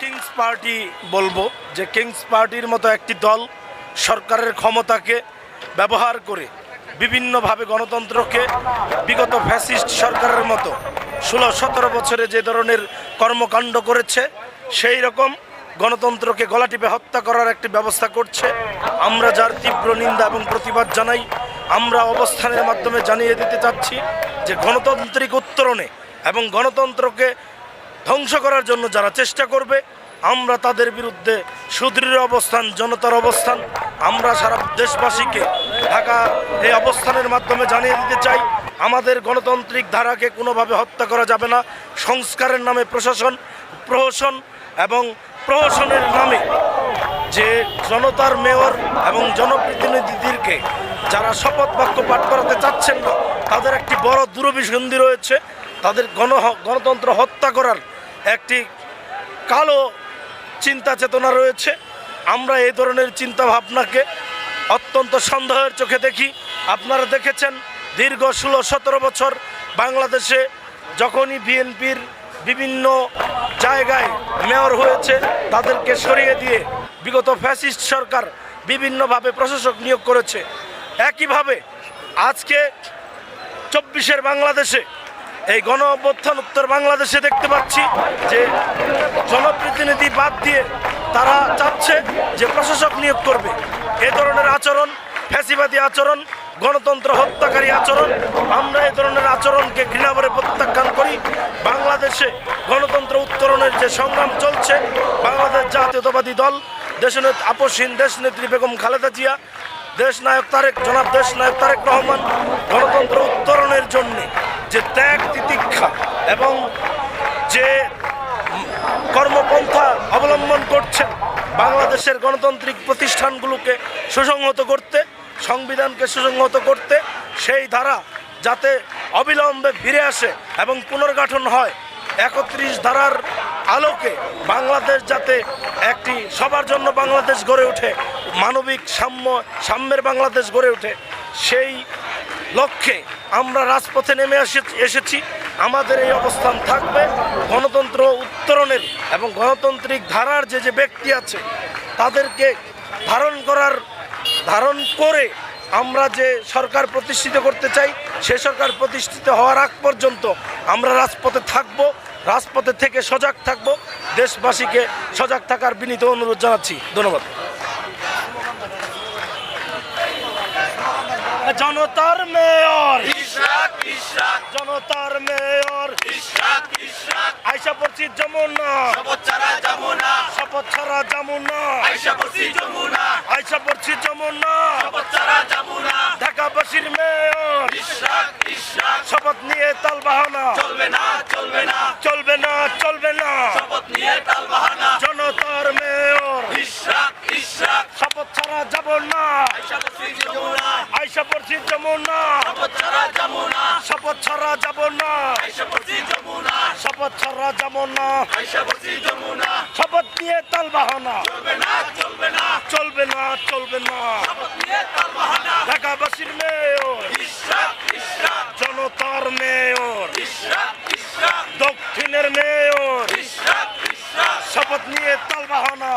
Kings party বলব যে Kings পার্টির মতো একটি দল সরকারের ক্ষমতাকে ব্যবহার করে বিভিন্নভাবে গণতন্ত্রকে বিগত ফ্যাসিস্ট সরকারের মতো ষোলো সতেরো বছরে যে ধরনের কর্মকাণ্ড করেছে, সেই রকম গণতন্ত্রকে গলা টিপে হত্যা করার একটি ব্যবস্থা করছে। আমরা যার তীব্র নিন্দা এবং প্রতিবাদ জানাই, আমরা অবস্থানের মাধ্যমে জানিয়ে দিতে চাচ্ছি যে গণতান্ত্রিক উত্তরণে এবং গণতন্ত্রকে ধ্বংস করার জন্য যারা চেষ্টা করবে, আমরা তাদের বিরুদ্ধে সুদৃঢ় অবস্থান, জনতার অবস্থান, আমরা সারা দেশবাসীকে ঢাকা এই অবস্থানের মাধ্যমে জানিয়ে দিতে চাই, আমাদের গণতান্ত্রিক ধারাকে কোনোভাবে হত্যা করা যাবে না। সংস্কারের নামে প্রশাসন, প্রহসন এবং প্রহসনের নামে যে জনতার মেয়র এবং জনপ্রতিনিধিদেরকে যারা শপথ বাক্য পাঠ করাতে চাচ্ছেন না, তাদের একটি বড় দূরভিসন্ধি রয়েছে। তাদের গণ গণতন্ত্র হত্যা করার একটি কালো চিন্তা চেতনা রয়েছে। আমরা এই ধরনের চিন্তা ভাবনাকে অত্যন্ত সন্দেহের চোখে দেখি। আপনারা দেখেছেন, দীর্ঘ ষোলো, সতেরো বছর বাংলাদেশে যখনই বিএনপির বিভিন্ন জায়গায় মেয়র হয়েছে, তাদেরকে সরিয়ে দিয়ে বিগত ফ্যাসিস্ট সরকার বিভিন্নভাবে প্রশাসক নিয়োগ করেছে। একইভাবে আজকে চব্বিশের বাংলাদেশে এই গণ অভ্যুত্থান উত্তর বাংলাদেশে দেখতে পাচ্ছি যে জনপ্রতিনিধি বাদ দিয়ে তারা চাচ্ছে যে প্রশাসক নিয়োগ করবে। এ ধরনের আচরণ, ফ্যাসিবাদী আচরণ, গণতন্ত্র হত্যাকারী আচরণ, আমরা এ ধরনের আচরণকে ঘৃণা করে প্রত্যাখ্যান করি। বাংলাদেশে গণতন্ত্র উত্তরণের যে সংগ্রাম চলছে, বাংলাদেশ জাতীয়তাবাদী দল, দেশনেত আপসহীন দেশনেত্রী বেগম খালেদা জিয়া দেশ নায়ক তারেক, জনাব দেশ নায়ক তারেক রহমান, গণতন্ত্র উত্তরণের জন্য যে ত্যাগ তিতিক্ষা এবং যে কর্মপন্থা অবলম্বন করছেন বাংলাদেশের গণতান্ত্রিক প্রতিষ্ঠানগুলোকে সুসংহত করতে, সংবিধানকে সুসংহত করতে, সেই ধারা যাতে অবিলম্বে ফিরে আসে এবং পুনর্গঠন হয়, একত্রিশ ধারার আলোকে বাংলাদেশ যাতে একটি সবার জন্য বাংলাদেশ গড়ে ওঠে, মানবিক সাম্য, সাম্যের বাংলাদেশ গড়ে ওঠে, সেই লক্ষ্যে আমরা রাজপথে নেমে এসে- এসেছি। আমাদের এই অবস্থান থাকবে গণতন্ত্র উত্তরণের এবং গণতান্ত্রিক ধারার যে যে ব্যক্তি আছে, তাদেরকে ধারণ করার ধারণ করে আমরা যে সরকার প্রতিষ্ঠিত করতে চাই, সে সরকার প্রতিষ্ঠিত হওয়ার আগ পর্যন্ত আমরা রাজপথে থাকব, রাজপথে থেকে সজাগ থাকব। দেশবাসীকে সজাগ থাকার বিনীত অনুরোধ জানাচ্ছি। ধন্যবাদ। জনতার মেয়র। জনতার মেয়র। আইসা পড়ছি যমুনা। শপথ ছাড়া যমুনা। আইসা পড়ছি যমুনা। ঢাকাবাসীর মেয়র। শপথ নিয়ে তাল বাহানা চলবে না চলবে না। চলবে না চলবে না। শপথ নিয়ে তাল বাহানা আইসা পড়ছি যমুনা। শপথ ছাড়া যাব না। শপথ ছাড়া যাব না। শপথ নিয়ে তাল বাহানা। চলবে না চলবে না। ঢাকাবাসীর মেয়র। জনতার মেয়র। দক্ষিণের মেয়র। শপথ নিয়ে তাল বাহানা।